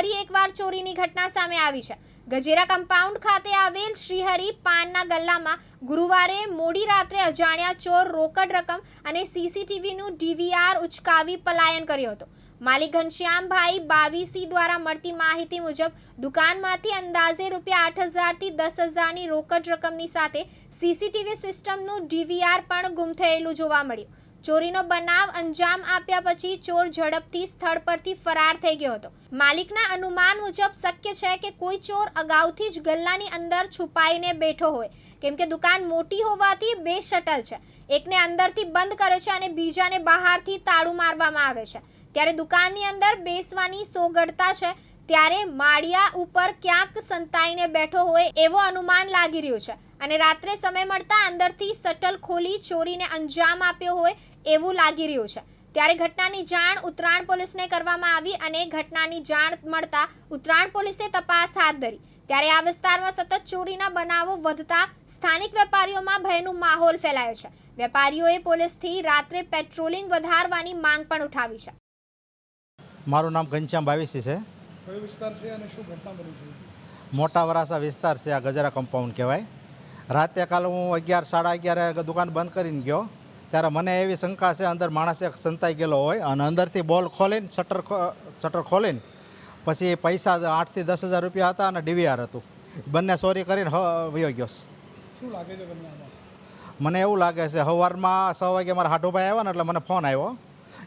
ફરી એકવાર ચોરીની ઘટના સામે આવી છે. ગજેરા કમ્પાઉન્ડ ખાતે આવેલ શ્રીહરિ પાનના ગલ્લામાં ગુરુવારે મોડી રાત્રે અજાણ્યા ચોર રોકડ રકમ અને સીસીટીવીનું ડીવીઆર ઉચકાવી પલાયન કર્યો હતો. માલિક ઘનશ્યામભાઈ બાવીસી દ્વારા મળતી માહિતી મુજબ, દુકાનમાંથી અંદાજે રૂપિયા આઠ હજારથી દસ હજારની રોકડ રકમની સાથે સીસીટીવી સિસ્ટમનું ડીવીઆર પણ ગુમ થયેલું જોવા મળ્યું. ચોરીનો બનાવ અંજામ આપ્યા પછી ચોર ઝડપથી સ્થળ પરથી ફરાર થઈ ગયો હતો. માલિકના અનુમાન મુજબ શક્ય છે કે કોઈ ચોર અગાઉથી જ ગલ્લાની અંદર છુપાઈને બેઠો હોય. કેમ કે દુકાન મોટી હોવાથી બે શટલ છે. એકને અંદરથી બંધ કરે છે અને બીજાને બહારથી તાળું મારવામાં આવે છે. ત્યારે દુકાનની અંદર બેસવાની સોગડતા છે. ત્યારે માળિયા ઉપર ક્યાંક સંતાઈને બેઠો હોય એવો અનુમાન લાગી રહ્યું છે. અને રાત્રે સમય મળતા અંદરથી સટલ ખોલી ચોરીને અંજામ આપ્યો હોય એવું લાગી રહ્યું છે. ત્યારે ઘટનાની જાણ ઉત્તરાયણ પોલીસને કરવામાં આવી અને ઘટનાની જાણ મળતા ઉત્તરાયણ પોલીસે તપાસ હાથ ધરી. ત્યારે આ વિસ્તારમાં સતત ચોરીના બનાવો વધતા સ્થાનિક વેપારીઓમાં ભયનું માહોલ ફેલાયો છે. વેપારીઓએ પોલીસથી રાત્રે પેટ્રોલિંગ વધારવાની માંગ પણ ઉઠાવી છે. મારું નામ ઘનશ્યામ બાવીસી છે. કયો વિસ્તાર છે અને શું ઘટના બની છે? મોટા વરાસા વિસ્તાર છે આ ગજરા કમ્પાઉન્ડ કહેવાય. રાતે કાલે હું અગિયાર સાડા અગિયારે દુકાન બંધ કરીને ગયો. ત્યારે મને એવી શંકા છે અંદર માણસ એક સંતાઈ ગયેલો હોય અને અંદરથી બોલ ખોલીને શટર શટર ખોલીને પછી પૈસા આઠથી દસ હજાર રૂપિયા હતા અને ડીવીઆર હતું. બંને ચોરી કરીને વયો ગયો. શું લાગે છે મને એવું લાગે છે સવારમાં છ વાગે મારા હાડુભાઈ આવ્યા ને એટલે મને ફોન આવ્યો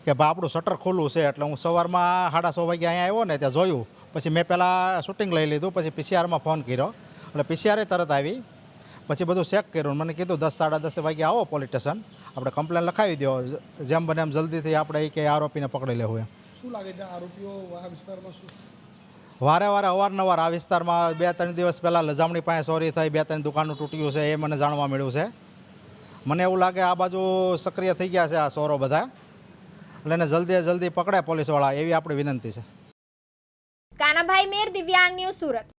કે ભા આપણું શટર ખુલ્લું છે એટલે હું સવારમાં સાડા છ વાગે અહીંયા આવ્યો ને ત્યાં જોયું. પછી મેં પહેલાં શૂટિંગ લઈ લીધું પછી પીસીઆરમાં ફોન કર્યો. એટલે પીસીઆરે તરત આવી. પછી બધું ચેક કર્યું. મને કીધું દસ સાડા દસ વાગે આવો પોલીસ સ્ટેશન આપણે કમ્પ્લેન લખાવી દો જેમ બને એમ જલ્દીથી આપણે એ કે આરોપીને પકડી લેવું એમ. શું લાગે છે આરોપીઓ આ વિસ્તારમાં શું વારે વારે અવારનવાર આ વિસ્તારમાં બે ત્રણ દિવસ પહેલાં લજામણી પાસે ચોરી થઈ બે ત્રણ દુકાનનું તૂટ્યું છે એ મને જાણવા મળ્યું છે. મને એવું લાગે આ બાજુ સક્રિય થઈ ગયા છે આ ચોરો બધા. એટલે એને જલ્દી જલ્દી પકડે પોલીસવાળા એવી આપણી વિનંતી છે. કાનાભાઈ મેર દિવ્યાંગ ન્યૂઝ સુરત.